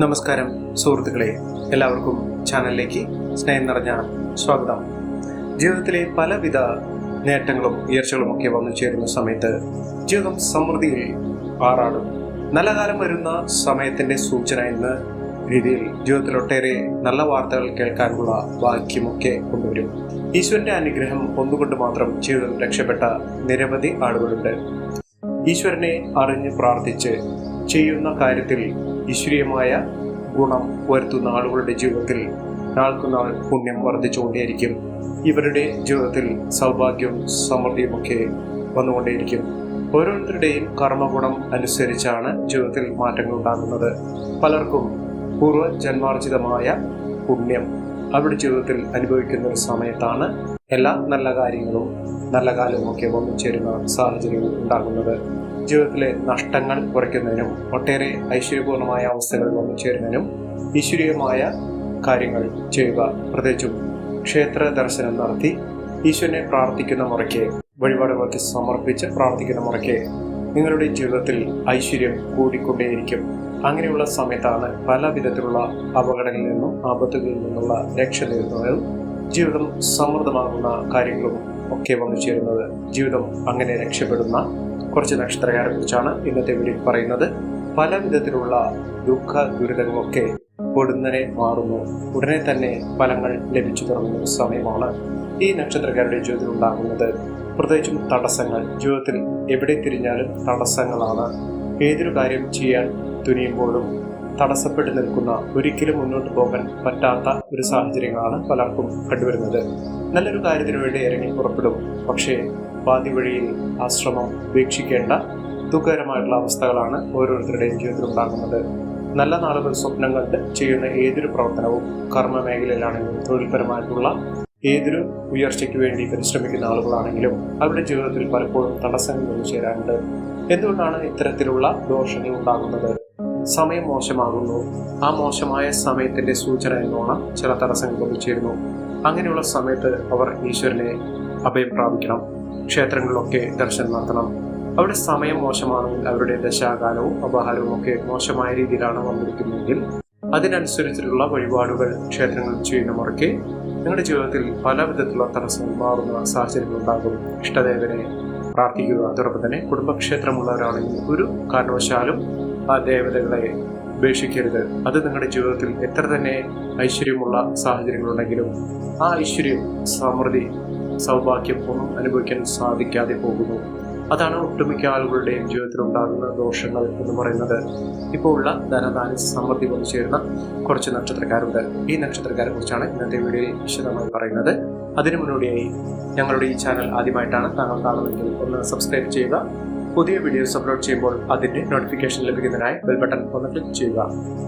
നമസ്കാരം സുഹൃത്തുക്കളെ. എല്ലാവർക്കും ചാനലിലേക്ക് സ്നേഹം നിറഞ്ഞ സ്വാഗതം. ജീവിതത്തിലെ പലവിധ നേട്ടങ്ങളും ഉയർച്ചകളും ഒക്കെ വന്നു ചേരുന്ന സമയത്ത് ജീവിതം സമൃദ്ധിയിൽ ആറാടും നല്ല കാലം വരുന്ന സമയത്തിന്റെ സൂചന എന്ന രീതിയിൽ ജീവിതത്തിൽ ഒട്ടേറെ നല്ല വാർത്തകൾ കേൾക്കാനുള്ള ഭാഗ്യമൊക്കെ കൊണ്ടുവരും. ഈശ്വരന്റെ അനുഗ്രഹം ഒന്നുകൊണ്ട് മാത്രം ജീവിതം രക്ഷപ്പെട്ട നിരവധി ആളുകളുണ്ട്. ഈശ്വരനെ അറിഞ്ഞ് പ്രാർത്ഥിച്ച് ചെയ്യുന്ന കാര്യത്തിൽ ഈശ്വരീയമായ ഗുണം വരുത്തുന്ന ആളുകളുടെ ജീവിതത്തിൽ നാൾക്കുനാൾ പുണ്യം വർദ്ധിച്ചുകൊണ്ടേയിരിക്കും. ഇവരുടെ ജീവിതത്തിൽ സൗഭാഗ്യവും സമൃദ്ധിയുമൊക്കെ വന്നുകൊണ്ടേയിരിക്കും. ഓരോരുത്തരുടെയും കർമ്മഗുണം അനുസരിച്ചാണ് ജീവിതത്തിൽ മാറ്റങ്ങൾ ഉണ്ടാകുന്നത്. പലർക്കും പൂർവജന്മാർജിതമായ പുണ്യം അവരുടെ ജീവിതത്തിൽ അനുഭവിക്കുന്ന ഒരു സമയത്താണ് എല്ലാ നല്ല കാര്യങ്ങളും നല്ല കാലവും ഒക്കെ വന്നു ചേരുന്ന സാഹചര്യങ്ങൾ ഉണ്ടാകുന്നത്. ജീവിതത്തിലെ നഷ്ടങ്ങൾ കുറയ്ക്കുന്നതിനും ഒട്ടേറെ ഐശ്വര്യപൂർണമായ അവസ്ഥകൾ വന്നു ചേരുന്നതിനും ഈശ്വരീയമായ കാര്യങ്ങൾ ചെയ്യുക. പ്രത്യേകിച്ചും ക്ഷേത്ര ദർശനം നടത്തി ഈശ്വരനെ പ്രാർത്ഥിക്കുന്ന മുറയ്ക്ക് വഴിപാടുകൾക്ക് സമർപ്പിച്ച് പ്രാർത്ഥിക്കുന്ന മുറയ്ക്ക് നിങ്ങളുടെ ജീവിതത്തിൽ ഐശ്വര്യം കൂടിക്കൊണ്ടേയിരിക്കും. അങ്ങനെയുള്ള സമയത്താണ് പല വിധത്തിലുള്ള അപകടങ്ങളിൽ നിന്നും ആപത്തുകളിൽ നിന്നുള്ള രക്ഷ നേടുന്നതും ജീവിതം സമൃദ്ധമാകുന്ന കാര്യങ്ങളും ഒക്കെ വന്നു ചേരുന്നത്. ജീവിതം അങ്ങനെ രക്ഷപ്പെടുന്ന കുറച്ച് നക്ഷത്രക്കാരെ കുറിച്ചാണ് ഇന്നത്തെ വീഡിയോയിൽ പറയുന്നത്. പല വിധത്തിലുള്ള ദുഃഖ ദുരിതങ്ങളൊക്കെ പൊടുന്നനെ മാറുന്നു. ഉടനെ തന്നെ ഫലങ്ങൾ ലഭിച്ചു തുടങ്ങുന്ന ഒരു സമയമാണ് ഈ നക്ഷത്രക്കാരുടെ ജീവിതത്തിൽ ഉണ്ടാകുന്നത്. പ്രത്യേകിച്ചും തടസ്സങ്ങൾ. ജീവിതത്തിൽ എവിടെ തിരിഞ്ഞാലും തടസ്സങ്ങളാണ്. ഏതൊരു കാര്യം ചെയ്യാൻ തുനിയുമ്പോഴും തടസ്സപ്പെട്ട് നിൽക്കുന്ന ഒരിക്കലും മുന്നോട്ട് പോകാൻ പറ്റാത്ത ഒരു സാഹചര്യങ്ങളാണ് പലർക്കും കണ്ടുവരുന്നത്. നല്ലൊരു കാര്യത്തിനു വേണ്ടി ഇറങ്ങി പുറപ്പെടും. പക്ഷേ പാതി വഴിയിൽ ആശ്രമം ഉപേക്ഷിക്കേണ്ട ദുഃഖകരമായിട്ടുള്ള അവസ്ഥകളാണ് ഓരോരുത്തരുടെയും ജീവിതത്തിൽ ഉണ്ടാകുന്നത്. നല്ല നാളുകൾ സ്വപ്നം കണ്ട് ചെയ്യുന്ന ഏതൊരു പ്രവർത്തനവും കർമ്മ മേഖലയിലാണെങ്കിലും തൊഴിൽപരമായിട്ടുള്ള ഏതൊരു ഉയർച്ചയ്ക്ക് വേണ്ടി പരിശ്രമിക്കുന്ന ആളുകളാണെങ്കിലും അവരുടെ ജീവിതത്തിൽ പലപ്പോഴും തടസ്സങ്ങൾ വന്നു ചേരാറുണ്ട് എന്തുകൊണ്ടാണ് ഇത്തരത്തിലുള്ള ദോഷങ്ങൾ ഉണ്ടാകുന്നത്? സമയം മോശമാകുന്നു. ആ മോശമായ സമയത്തിന്റെ സൂചന എന്നോണം ചില തടസ്സങ്ങൾ വന്നു ചേരുന്നു അങ്ങനെയുള്ള സമയത്ത് അവർ ഈശ്വരനെ അഭയം പ്രാപിക്കണം. ക്ഷേത്രങ്ങളിലൊക്കെ ദർശനം നടത്തണം. അവിടെ സമയം മോശമാണെങ്കിൽ അവരുടെ ദശാകാലവും അപഹാരവും ഒക്കെ മോശമായ രീതിയിലാണ് വന്നിരിക്കുന്നതെങ്കിൽ അതിനനുസരിച്ചിട്ടുള്ള വഴിപാടുകൾ ക്ഷേത്രങ്ങളിൽ ചെയ്യുന്ന മുറയ്ക്ക് നിങ്ങളുടെ ജീവിതത്തിൽ പല വിധത്തിലുള്ള തടസ്സങ്ങൾ മാറുന്ന സാഹചര്യങ്ങൾ ഉണ്ടാകും. ഇഷ്ടദേവനെ പ്രാർത്ഥിക്കുക. അതോടൊപ്പം തന്നെ കുടുംബക്ഷേത്രമുള്ളവരാണെങ്കിൽ ഒരു കാരണവശാലും ആ ദേവതകളെ ഉപേക്ഷിക്കരുത്. അത് നിങ്ങളുടെ ജീവിതത്തിൽ എത്ര തന്നെ ഐശ്വര്യമുള്ള സാഹചര്യങ്ങളുണ്ടെങ്കിലും ആ ഐശ്വര്യം സമൃദ്ധി സൗഭാഗ്യം ഒന്നും അനുഭവിക്കാൻ സാധിക്കാതെ പോകുന്നു. അതാണ് ഒട്ടുമിക്ക ആളുകളുടെയും ജീവിതത്തിൽ ഉണ്ടാകുന്ന ദോഷങ്ങൾ എന്ന് പറയുന്നത്. ഇപ്പോൾ ഉള്ള ധനധാന സമൃദ്ധി വന്നു ചേരുന്ന കുറച്ച് നക്ഷത്രക്കാരുണ്ട്. ഈ നക്ഷത്രക്കാരെ കുറിച്ചാണ് ഇന്നത്തെ വീഡിയോയിൽ വിശദമായി പറയുന്നത്. അതിനു മുന്നോടിയായി ഞങ്ങളുടെ ഈ ചാനൽ ആദ്യമായിട്ടാണ് താങ്കൾ കാണുന്നതെങ്കിൽ ഒന്ന് സബ്സ്ക്രൈബ് ചെയ്യുക പുതിയ വീഡിയോസ് അപ്ലോഡ് ചെയ്യുമ്പോൾ അതിന്റെ നോട്ടിഫിക്കേഷൻ ലഭിക്കുന്നതിനായി ബെൽ ബട്ടൺ ഒന്ന് ക്ലിക്ക് ചെയ്യുക.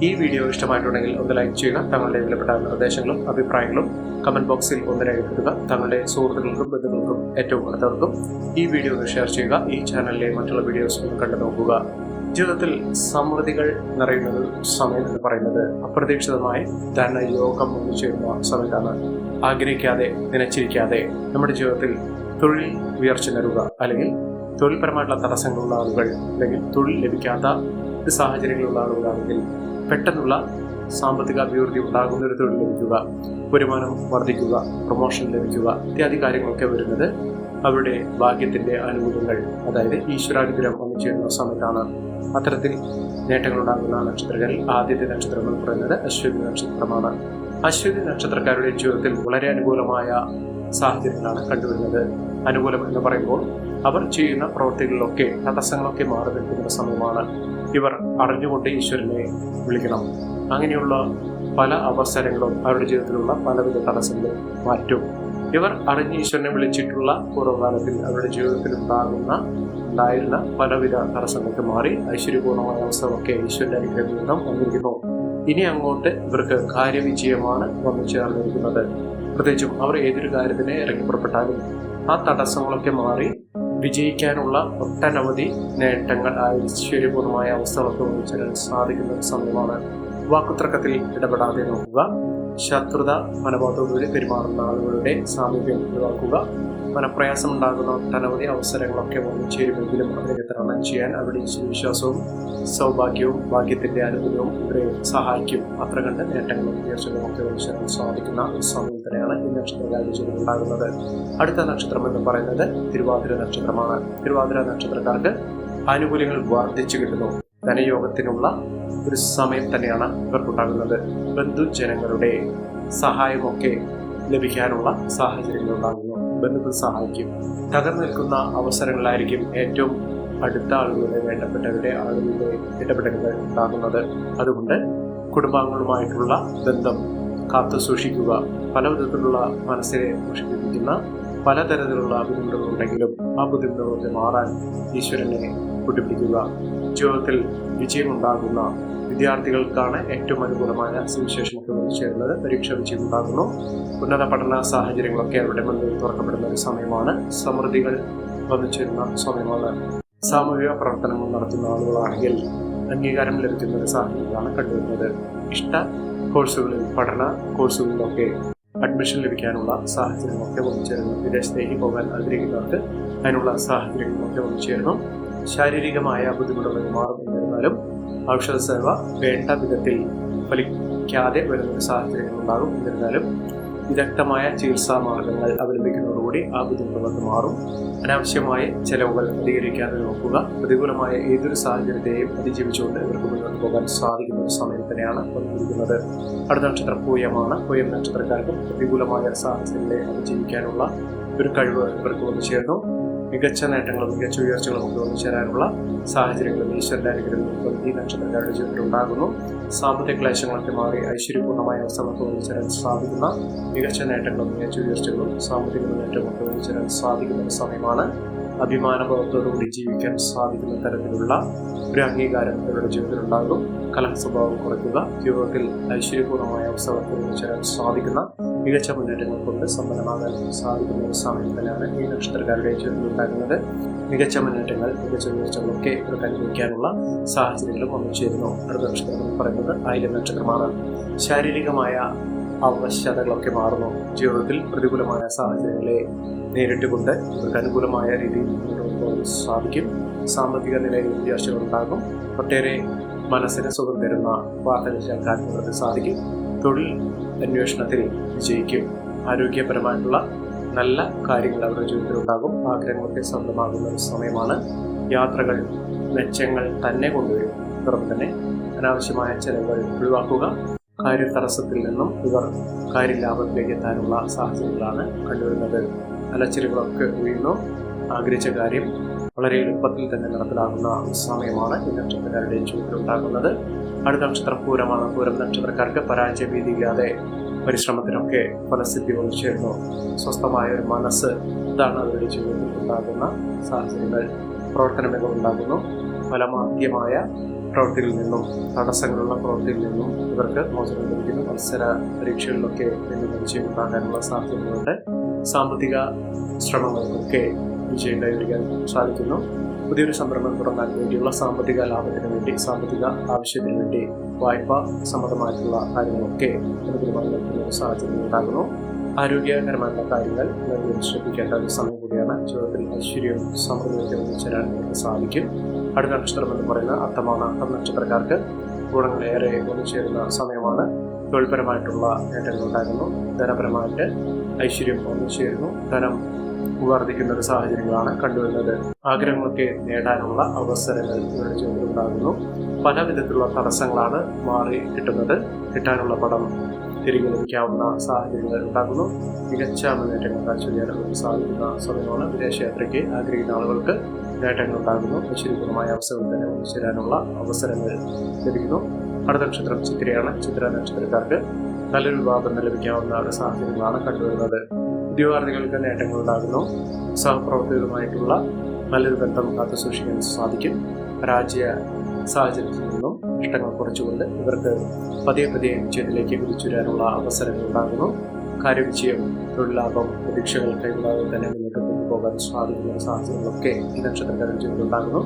ഈ വീഡിയോ ഇഷ്ടമായിട്ടുണ്ടെങ്കിൽ ഒന്ന് ലൈക്ക് ചെയ്യുക. തങ്ങളുടെ വിലപ്പെട്ട നിർദ്ദേശങ്ങളും അഭിപ്രായങ്ങളും കമന്റ് ബോക്സിൽ ഒന്ന് രേഖപ്പെടുത്തുക. തങ്ങളുടെ സുഹൃത്തുക്കൾക്കും ബന്ധുക്കൾക്കും ഏറ്റവും അടുത്തവർക്കും ഈ വീഡിയോ ഷെയർ ചെയ്യുക. ഈ ചാനലിലെ മറ്റുള്ള വീഡിയോസ് കണ്ടു നോക്കുക. ജീവിതത്തിൽ സമൃദ്ധികൾ നിറയുന്ന ഒരു സമയം എന്ന് പറയുന്നത് അപ്രതീക്ഷിതമായി യോഗം വന്നു ചേരുന്ന സമയത്താണ്. ആഗ്രഹിക്കാതെ നനച്ചിരിക്കാതെ നമ്മുടെ ജീവിതത്തിൽ തൊഴിൽ ഉയർച്ച നൽകുക അല്ലെങ്കിൽ തൊഴിൽപരമായിട്ടുള്ള തടസ്സങ്ങളുള്ള ആളുകൾ അല്ലെങ്കിൽ തൊഴിൽ ലഭിക്കാത്ത സാഹചര്യങ്ങളുള്ള ആളുകളാണെങ്കിൽ പെട്ടെന്നുള്ള സാമ്പത്തിക അഭിവൃദ്ധി ഉണ്ടാകുന്ന ഒരു തൊഴിൽ ലഭിക്കുക വരുമാനം വർദ്ധിക്കുക പ്രൊമോഷൻ ലഭിക്കുക ഇത്യാദി കാര്യങ്ങളൊക്കെ വരുന്നത് അവരുടെ ഭാഗ്യത്തിന്റെ അനുകൂലങ്ങൾ അതായത് ഈശ്വരാനുഗ്രഹം വന്നു ചേരുന്ന സമയത്താണ്. അത്തരത്തിൽ നേട്ടങ്ങളുണ്ടാകുന്ന നക്ഷത്രങ്ങളിൽ ആദ്യത്തെ നക്ഷത്രം എന്ന് പറയുന്നത് അശ്വതി നക്ഷത്രമാണ്. അശ്വതി നക്ഷത്രക്കാരുടെ ജീവിതത്തിൽ വളരെ അനുകൂലമായ സാഹചര്യങ്ങളാണ് കണ്ടുവരുന്നത്. അനുകൂലം എന്ന് പറയുമ്പോൾ അവർ ചെയ്യുന്ന പ്രവൃത്തികളിലൊക്കെ തടസ്സങ്ങളൊക്കെ മാറി നിൽക്കുന്ന സമയമാണ് ഇവർ അറിഞ്ഞുകൊണ്ട് ഈശ്വരനെ വിളിക്കണം. അങ്ങനെയുള്ള പല അവസരങ്ങളും അവരുടെ ജീവിതത്തിലുള്ള പലവിധ തടസ്സങ്ങളും മാറ്റും. ഇവർ അറിഞ്ഞ് ഈശ്വരനെ വിളിച്ചിട്ടുള്ള പൂർവകാലത്തിൽ അവരുടെ ജീവിതത്തിൽ ഉണ്ടാകുന്ന ഉണ്ടായിരുന്ന പലവിധ തടസ്സങ്ങൾക്ക് മാറി ഐശ്വര്യപൂർണമായ അവസ്ഥകളൊക്കെ ഈശ്വരന്റെ അനുഗ്രഹത്തിൽ നിന്നും വന്നിരിക്കുന്നു. ഇനി അങ്ങോട്ട് ഇവർക്ക് കാര്യവിജയമാണ് വന്നു ചേർന്നിരിക്കുന്നത്. പ്രത്യേകിച്ചും അവർ ഏതൊരു കാര്യത്തിന് ഇറങ്ങി പുറപ്പെട്ടാലും ആ തടസ്സങ്ങളൊക്കെ മാറി വിജയിക്കാനുള്ള ഒട്ടനവധി നേട്ടങ്ങൾ ആ ഐശ്വര്യപൂർണമായ വന്നു ചേരാൻ സാധിക്കുന്ന ഒരു സമയമാണ് വാക്കുതർക്കത്തിൽ ഇടപെടാതെ നോക്കുക. ശത്രുത മനോഭാവത്തോടുകൂടി പെരുമാറുന്ന ആളുകളുടെ സാമീപ്യം ഒഴിവാക്കുക. മനപ്രയാസമുണ്ടാകുന്ന ഒട്ടനവധി അവസരങ്ങളൊക്കെ വന്നു ചേരുമെങ്കിലും അതിനെ തരണം ചെയ്യാൻ അവരുടെ വിശ്വാസവും സൗഭാഗ്യവും ഭാഗ്യത്തിന്റെ അനുഭവവും ഇവരെ സഹായിക്കും. അത്ര കണ്ട് നേട്ടങ്ങളും ഉയർച്ചകളും ഒക്കെ മനുഷ്യരാൻ സാധിക്കുന്ന സമയം തന്നെയാണ് ഈ നക്ഷത്രകാര്യ ഉണ്ടാകുന്നത് അടുത്ത നക്ഷത്രം എന്ന് പറയുന്നത് തിരുവാതിര നക്ഷത്രമാണ്. തിരുവാതിര നക്ഷത്രക്കാർക്ക് ആനുകൂല്യങ്ങൾ വർദ്ധിച്ചു കിട്ടുന്നു. ധനയോഗത്തിനുള്ള ഒരു സമയം തന്നെയാണ് ഇവർക്കുണ്ടാകുന്നത്. ബന്ധുജനങ്ങളുടെ സഹായമൊക്കെ ലഭിക്കാനുള്ള സാഹചര്യങ്ങൾ ഉണ്ടാകുന്നു. ബന്ധുക്കൾ സഹായിക്കും. തകർന്നു നിൽക്കുന്ന അവസരങ്ങളായിരിക്കും ഏറ്റവും അടുത്ത ആളുകളുടെ വേണ്ടപ്പെട്ടവരുടെ ആളുകളുടെ ഇടപെടലുകൾ ഉണ്ടാകുന്നത്. അതുകൊണ്ട് കുടുംബാംഗങ്ങളുമായിട്ടുള്ള ബന്ധം കാത്തു സൂക്ഷിക്കുക. പല വിധത്തിലുള്ള മനസ്സിനെ സൂക്ഷിപ്പിക്കുന്ന പലതരത്തിലുള്ള ബുദ്ധിമുട്ടുകളുണ്ടെങ്കിലും ആ ബുദ്ധിമുട്ടുകളൊക്കെ മാറാൻ ഈശ്വരനെ കൂട്ടിപ്പിടിക്കുക. ജീവിതത്തിൽ വിജയമുണ്ടാകുന്ന വിദ്യാർത്ഥികൾക്കാണ് ഏറ്റവും അനുകൂലമായ സുവിശേഷമൊക്കെ ചേരുന്നത് പരീക്ഷ വിജയമുണ്ടാകുന്നു. ഉന്നത പഠന സാഹചര്യങ്ങളൊക്കെ അവരുടെ മുന്നിൽ തുറക്കപ്പെടുന്ന ഒരു സമയമാണ്. സമൃദ്ധികൾ വന്നു ചേരുന്ന സമയമാണ്. സാമൂഹിക പ്രവർത്തനങ്ങൾ നടത്തുന്ന ആളുകളാണെങ്കിൽ അംഗീകാരം ലഭിക്കുന്ന ഒരു സാഹചര്യമാണ് കണ്ടുവരുന്നത്. ഇഷ്ട കോഴ്സുകളിൽ പഠന കോഴ്സുകളിലൊക്കെ അഡ്മിഷൻ ലഭിക്കാനുള്ള സാഹചര്യമൊക്കെ വന്നു ചേരുന്നു. വിദേശത്തേക്ക് പോകാൻ ആഗ്രഹിക്കുന്നവർക്ക് അതിനുള്ള സാഹചര്യങ്ങളൊക്കെ വന്നു ചേരുന്നു. ശാരീരികമായ ബുദ്ധിമുട്ടുകൾ മാറും എന്നിരുന്നാലും ഔഷധ സേവ വേണ്ട വിധത്തിൽ ഫലിക്കാതെ വരുന്ന സാഹചര്യങ്ങൾ ഉണ്ടാകും എന്നിരുന്നാലും വിദഗ്ധമായ ചികിത്സാ മാർഗങ്ങൾ അവലംബിക്കുന്നതോടുകൂടി ആ ബുദ്ധിമുട്ടുകൾ മാറും. അനാവശ്യമായ ചെലവുകൾ അധികരിക്കാതെ നോക്കുക. പ്രതികൂലമായ ഏതൊരു സാഹചര്യത്തെയും അതിജീവിച്ചുകൊണ്ട് ഇവർക്ക് മുന്നോട്ട് പോകാൻ സാധിക്കുന്ന ഒരു സമയം തന്നെയാണ് വന്നിരിക്കുന്നത്. അടുത്ത നക്ഷത്രം പൂയമാണ്. പൂയം നക്ഷത്രക്കാർക്കും പ്രതികൂലമായ സാഹചര്യങ്ങളെ അതിജീവിക്കാനുള്ള ഒരു കഴിവ് ഇവർക്ക് വന്നു ചേർന്നു മികച്ച നേട്ടങ്ങളും മികച്ച ഉയർച്ചകളും ഒക്കെ വന്നു ചേരാനുള്ള സാഹചര്യങ്ങളും ഈശ്വരന്റെ അനുഗ്രഹങ്ങളും ഈ നക്ഷത്രക്കാരുടെ ജീവിതത്തിൽ ഉണ്ടാകുന്നു. സാമ്പത്തിക ക്ലേശങ്ങളൊക്കെ മാറി ഐശ്വര്യപൂർണമായ അവസരങ്ങൾക്ക് വന്നു ചേരാൻ സാധിക്കുന്ന മികച്ച നേട്ടങ്ങളും മികച്ച ഉയർച്ചകളും സാമ്പത്തിക മുന്നേറ്റം ഒക്കെ വന്നു ചേരാൻ സാധിക്കുന്ന ഒരു സമയമാണ്. അഭിമാനബോധത്തോടുകൂടി ജീവിക്കാൻ സാധിക്കുന്ന തരത്തിലുള്ള ഒരു അംഗീകാരം ഇവരുടെ ജീവിതത്തിൽ ഉണ്ടാകും കലഹ സ്വഭാവം കുറയ്ക്കുക ജീവിതത്തിൽ ഐശ്വര്യപൂർണമായ അവസരത്തിൽ ചേരാൻ സാധിക്കുന്ന മികച്ച മുന്നേറ്റങ്ങൾ കൊണ്ട് സമ്പന്നമാകാൻ സാധിക്കുന്ന ഒരു സമയം തന്നെയാണ് ഈ നക്ഷത്രക്കാരുടെ ജീവിതത്തിൽ ഉണ്ടാകുന്നത്. മികച്ച മുന്നേറ്റങ്ങൾ മികച്ച ഉയർച്ചകളൊക്കെ ഇവർക്ക് അനുഭവിക്കാനുള്ള സാഹചര്യങ്ങളും വന്നു ചേരുന്നു. അടുത്ത നക്ഷത്രം പറയുന്നത് ആയിരം നക്ഷത്രമാണ്. ശാരീരികമായ അവശതകളൊക്കെ മാറുന്നു. ജീവിതത്തിൽ പ്രതികൂലമായ സാഹചര്യങ്ങളെ നേരിട്ടുകൊണ്ട് അവർക്ക് അനുകൂലമായ രീതിയിൽ മുന്നോട്ട് സാധിക്കും. സാമ്പത്തിക നിലയിൽ വ്യത്യാസങ്ങൾ ഉണ്ടാകും ഒട്ടേറെ മനസ്സിന് സുഖം തരുന്ന വാർത്തകൾ കേൾക്കാൻ അവർക്ക് സാധിക്കും. തൊഴിൽ അന്വേഷണത്തിൽ വിജയിക്കും. ആരോഗ്യപരമായിട്ടുള്ള നല്ല കാര്യങ്ങൾ അവരുടെ ജീവിതത്തിൽ ഉണ്ടാകും ആഗ്രഹങ്ങളൊക്കെ സ്വന്തമാകുന്ന ഒരു സമയമാണ്. യാത്രകൾ മെച്ചങ്ങൾ തന്നെ കൊണ്ടുവരും. തുടർന്ന് തന്നെ അനാവശ്യമായ ചെലവുകൾ ഒഴിവാക്കുക. കാര്യതടസ്സത്തിൽ നിന്നും ഇവർ കാര്യലാഭത്തിലേക്ക് എത്താനുള്ള സാഹചര്യങ്ങളാണ് കണ്ടുവരുന്നത്. അലച്ചിലുകളൊക്കെ ഒഴിയുന്നു ആഗ്രഹിച്ച കാര്യം വളരെ എളുപ്പത്തിൽ തന്നെ നടപ്പിലാകുന്ന സമയമാണ് ഈ നക്ഷത്രക്കാരുടെ ഉണ്ടാകുന്നത്. അടുത്ത നക്ഷത്രം പൂരമാണ്. പൂരം നക്ഷത്രക്കാർക്ക് പരാജയ ഭീതിയില്ലാതെ പരിശ്രമത്തിനൊക്കെ ഫലസിദ്ധി വന്നു ചേരുന്നു സ്വസ്ഥമായ ഒരു മനസ്സ് ഇതാണ് അവരുടെ ജീവിതത്തിൽ ഉണ്ടാകുന്ന സാഹചര്യങ്ങൾ. പ്രവർത്തന മികവ് ഉണ്ടാകുന്നു ഫലമാദ്യമായ പ്രവൃത്തിയിൽ നിന്നും തടസ്സങ്ങളുള്ള പ്രവൃത്തിയിൽ നിന്നും ഇവർക്ക് മോചനം ലഭിക്കുന്നു. മത്സര പരീക്ഷകളിലൊക്കെ വലിയ വിജയം ഉണ്ടാകാനുള്ള സാധ്യതകളുണ്ട്. സാമ്പത്തിക ശ്രമങ്ങൾക്കൊക്കെ വിജയം കൈവരിക്കാൻ സാധിക്കുന്നു. പുതിയൊരു സംരംഭം തുടങ്ങാൻ വേണ്ടിയുള്ള സാമ്പത്തിക ലാഭത്തിന് വേണ്ടി സാമ്പത്തിക ആവശ്യത്തിന് വേണ്ടി വായ്പ സംബന്ധമായിട്ടുള്ള കാര്യങ്ങളൊക്കെ അനുകൂലമായി സാഹചര്യം ഉണ്ടാകുന്നു. ആരോഗ്യകരമായിട്ടുള്ള കാര്യങ്ങൾ ശ്രദ്ധിക്കേണ്ട ഒരു സമയം കൂടിയാണ്. ജീവിതത്തിൽ ഐശ്വര്യവും സമൃദ്ധിയൊക്കെ ചേരാൻ സാധിക്കും. അടുത്ത നക്ഷത്രം എന്ന് പറയുന്നത് അത്തമാണ് അത്തം നക്ഷത്രക്കാർക്ക് ഗുണങ്ങളേറെ ഒന്നിച്ചേരുന്ന സമയമാണ്. തൊഴിൽപരമായിട്ടുള്ള നേട്ടങ്ങൾ ഉണ്ടായിരുന്നു. ധനപരമായിട്ട് ഐശ്വര്യം ഒന്നിച്ചേരുന്നു ധനം വർദ്ധിക്കുന്ന ഒരു സാഹചര്യങ്ങളാണ് കണ്ടുവരുന്നത്. ആഗ്രഹങ്ങളൊക്കെ നേടാനുള്ള അവസരങ്ങൾ ഇവരുടെ ജീവിതത്തിൽ ഉണ്ടാകുന്നു. പല വിധത്തിലുള്ള തടസ്സങ്ങളാണ് മാറി കിട്ടുന്നത്. കിട്ടാനുള്ള പണം തിരികെ ലഭിക്കാവുന്ന സാഹചര്യങ്ങൾ ഉണ്ടാകുന്നു. മികച്ച മുന്നേറ്റങ്ങൾ കാഴ്ചവെക്കാനുള്ള സാധിക്കുന്ന സമയമാണ്. വിദേശയാത്രയ്ക്ക് ആഗ്രഹിക്കുന്ന ആളുകൾക്ക് നേട്ടങ്ങൾ ഉണ്ടാകുന്നു. ഐശ്വര്യപൂർണമായ അവസരങ്ങൾ തന്നെ ഒന്നിച്ചേരാനുള്ള അവസരങ്ങൾ ലഭിക്കുന്നു. അടുത്ത നക്ഷത്രം ചിത്രയാണ് ചിത്ര നക്ഷത്രക്കാർക്ക് നല്ലൊരു വിവാഹം ലഭിക്കാവുന്ന ഒരു സാഹചര്യങ്ങളാണ് കണ്ടുവരുന്നത്. ഉദ്യോഗാർത്ഥികൾക്ക് നേട്ടങ്ങൾ ഉണ്ടാകുന്നു. സഹപ്രവർത്തകരുമായിട്ടുള്ള നല്ലൊരു ബന്ധം കാത്തു സൂക്ഷിക്കാൻ സാധിക്കും. രാജ്യ സാഹചര്യത്തിൽ നിന്നും നഷ്ടങ്ങൾ കുറച്ചുകൊണ്ട് ഇവർക്ക് പതിയെ പതിയെ വിജയത്തിലേക്ക് വിളിച്ചുവരാനുള്ള അവസരങ്ങൾ ഉണ്ടാകുന്നു. കാര്യവിജയം തൊഴിലാഭം പ്രതീക്ഷകൾ കൈവിടാതെ തന്നെ മുന്നോട്ട് കൊണ്ടുപോകാൻ സാധിക്കുന്ന സാഹചര്യങ്ങളൊക്കെ ഈ നക്ഷത്രക്കാരുടെ ജീവിതത്തിൽ ഉണ്ടാകുന്നു.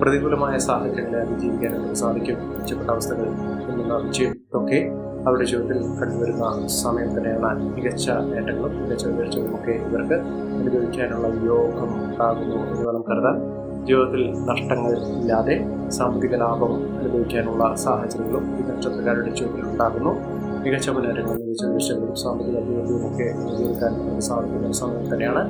പ്രതികൂലമായ സാഹചര്യങ്ങളെ അതിജീവിക്കാൻ അവർക്ക് സാധിക്കും. മെച്ചപ്പെട്ട അവസ്ഥകൾ എന്നുള്ള വിജയം ഒക്കെ അവരുടെ ജീവിതത്തിൽ കണ്ടുവരുന്ന സമയം തന്നെയാണ് മികച്ച നേട്ടങ്ങളും മികച്ച ഉയർച്ചകളും ഒക്കെ ഇവർക്ക് അനുഭവിക്കാനുള്ള യോഗം ഉണ്ടാകുന്നു എന്ന് വേണം കരുതാൻ. ജീവിതത്തിൽ നഷ്ടങ്ങൾ ഇല്ലാതെ സാമ്പത്തിക ലാഭം അനുഭവിക്കാനുള്ള സാഹചര്യങ്ങളും ഈ നക്ഷത്രക്കാരുടെ ജീവിതത്തിൽ ഉണ്ടാകുന്നു. മികച്ച മുന്നേറ്റങ്ങളും മികച്ച വീഴ്ചകളും സാമ്പത്തിക അഭിവൃദ്ധിയും ഒക്കെ നേടിയെടുക്കാൻ സാധിക്കുന്ന സമയം തന്നെയാണ്.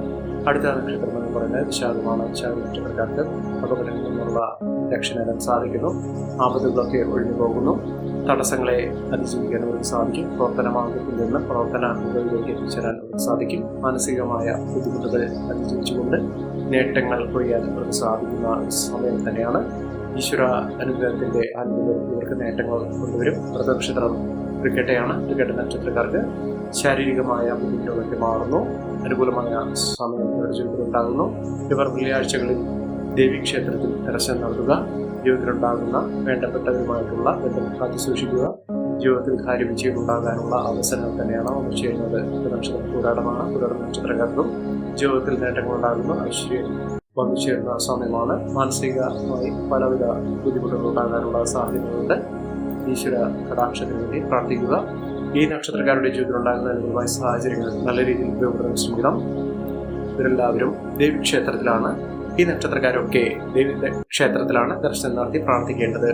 അടുത്ത നക്ഷത്രം എന്ന് പറയുന്നത് വിശാഖമാണ് വിശാഖ നക്ഷത്രക്കാർക്ക് അപകടങ്ങളിൽ നിന്നുള്ള രക്ഷ നേടാൻ സാധിക്കുന്നു. ആപത്തുകളൊക്കെ ഒഴിഞ്ഞു പോകുന്നു. തടസ്സങ്ങളെ അതിജീവിക്കാൻ അവർക്ക് സാധിക്കും. പ്രവർത്തന മാർഗത്തിൽ നിന്ന് പ്രവർത്തന മികവിലേക്ക് എത്തിച്ചേരാൻ അവർക്ക് സാധിക്കും. മാനസികമായ ബുദ്ധിമുട്ടുകൾ അതിജീവിച്ചുകൊണ്ട് നേട്ടങ്ങൾ കൊയ്യാൻ അവർക്ക് സാധിക്കുന്ന സമയം തന്നെയാണ്. ഈശ്വര അനുഗ്രഹത്തിന്റെ ആത്മീയം ഇവർക്ക് നേട്ടങ്ങൾ കൊണ്ടുവരും. പ്രഥനക്ഷത്രം ക്രിക്കറ്റെയാണ് ക്രിക്കറ്റ് നക്ഷത്രക്കാർക്ക് ശാരീരികമായ ബുദ്ധിമുട്ടുകളൊക്കെ മാറുന്നു. അനുകൂലമായ സമയം ഇവരുടെ ജീവിതത്തിൽ ഉണ്ടാകുന്നു. ഇവർ വെള്ളിയാഴ്ചകളിൽ ദേവീക്ഷേത്രത്തിൽ ദർശനം നടത്തുക ജീവിതത്തിലുണ്ടാകുന്ന വേണ്ടപ്പെട്ടവരുമായിട്ടുള്ള ബന്ധം കാത്തു സൂക്ഷിക്കുക ജീവിതത്തിൽ കാര്യവിജയം ഉണ്ടാകാനുള്ള അവസരങ്ങൾ തന്നെയാണ് ഒന്ന് ചെയ്യുന്നത്. നക്ഷത്രം പുരാടമാണ് പുരാട നക്ഷത്രക്കാർക്കും ജീവിതത്തിൽ നേട്ടങ്ങൾ ഉണ്ടാകുന്ന ഐശ്വര്യം വന്നു ചേരുന്ന സമയമാണ്. മാനസികമായി പലവിധ ബുദ്ധിമുട്ടുകൾ ഉണ്ടാകാനുള്ള സാഹചര്യങ്ങളുണ്ട് ഈശ്വര കടാക്ഷത്തിന് വേണ്ടി പ്രാർത്ഥിക്കുക. ഈ നക്ഷത്രക്കാരുടെ ജീവിതത്തിൽ ഉണ്ടാകുന്ന അനുകൂലമായ സാഹചര്യങ്ങൾ നല്ല രീതിയിൽ ഉപയോഗപ്പെടുത്താൻ ശ്രമിക്കണം. ഇവരെല്ലാവരും ദേവീക്ഷേത്രത്തിലാണ് ഈ നക്ഷത്രക്കാരൊക്കെ ദേവിയുടെ ക്ഷേത്രത്തിലാണ് ദർശനം നടത്തി പ്രാർത്ഥിക്കേണ്ടത്.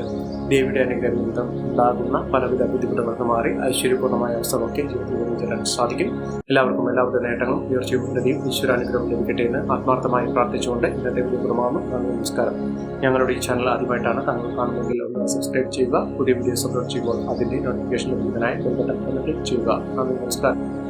ദേവിയുടെ അനുഗ്രഹം നിമിത്തം ഉണ്ടാകുന്ന പലവിധ ബുദ്ധിമുട്ടുകൾക്ക് മാറി ഐശ്വര്യപൂർണമായ അവസ്ഥകളൊക്കെ ജീവിതത്തിൽ കൊണ്ടുവരാൻ സാധിക്കും. എല്ലാവർക്കും എല്ലാവിധ നേട്ടങ്ങളും ഉയർച്ചയും ഉന്നതിയും ഈശ്വരാനുഗ്രഹം ലഭിക്കട്ടെ എന്ന് ആത്മാർത്ഥമായി പ്രാർത്ഥിച്ചുകൊണ്ട് ഇന്നത്തെ വീഡിയോ നന്ദി നമസ്കാരം. ഞങ്ങളുടെ ഈ ചാനൽ ആദ്യമായിട്ടാണ് താങ്കൾ കാണുന്നതെങ്കിൽ ഒന്ന് സബ്സ്ക്രൈബ് ചെയ്യുക പുതിയ വീഡിയോസ് അപ്ലോഡ് ചെയ്യുമ്പോൾ അതിന്റെ നോട്ടിഫിക്കേഷൻ ലഭിക്കുന്നതിനായി ബന്ധപ്പെട്ട ക്ലിക്ക് ചെയ്യുക. നന്ദി നമസ്കാരം.